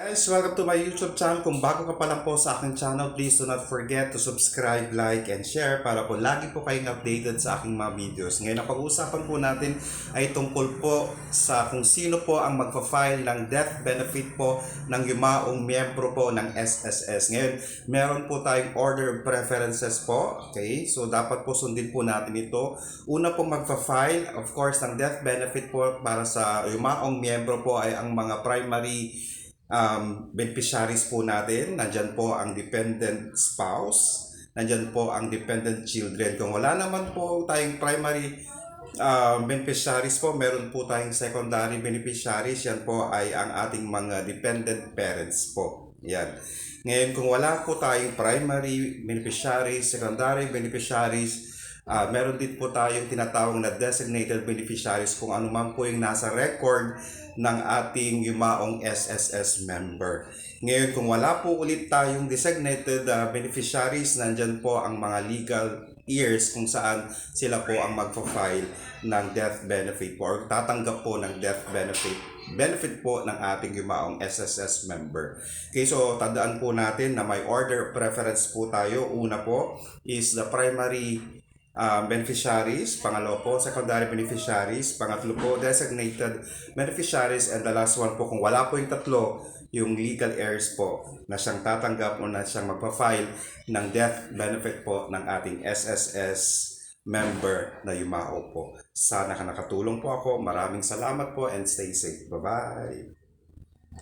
Guys, welcome to my YouTube channel. Kung bago ka pa lang po sa aking channel, please do not forget to subscribe, like, and share para po lagi po kayong updated sa aking mga videos. Ngayon, ang pag-uusapan po natin ay tungkol po sa kung sino po ang magpa-file ng death benefit po ng yumaong miyembro po ng SSS. Ngayon, meron po tayong order of preferences po. Okay, so dapat po sundin po natin ito. Una po magpa-file, of course, ng death benefit po para sa yumaong miyembro po ay ang mga primary um, beneficiaries po natin. Nandyan po ang dependent spouse. Nandyan po ang dependent children. Kung wala naman po tayong primary uh, beneficiaries po, meron po tayong secondary beneficiaries. Yan po ay ang ating mga dependent parents po. Yan. Ngayon, kung wala po tayong primary beneficiaries, secondary beneficiaries, Ah, meron din po tayong tinatawag na designated beneficiaries kung ano man po yung nasa record ng ating yumaong SSS member. Ngayon, kung wala po ulit tayong designated ah, beneficiaries, nandyan po ang mga legal years kung saan sila po ang magpa-file ng death benefit po or tatanggap po ng death benefit benefit po ng ating yumaong SSS member. Okay, so tandaan po natin na may order preference po tayo. Una po is the primary uh, beneficiaries, pangalawa po, secondary beneficiaries, pangatlo po, designated beneficiaries, and the last one po, kung wala po yung tatlo, yung legal heirs po na siyang tatanggap o na siyang magpa-file ng death benefit po ng ating SSS member na yumao po. Sana ka nakatulong po ako. Maraming salamat po and stay safe. Bye-bye!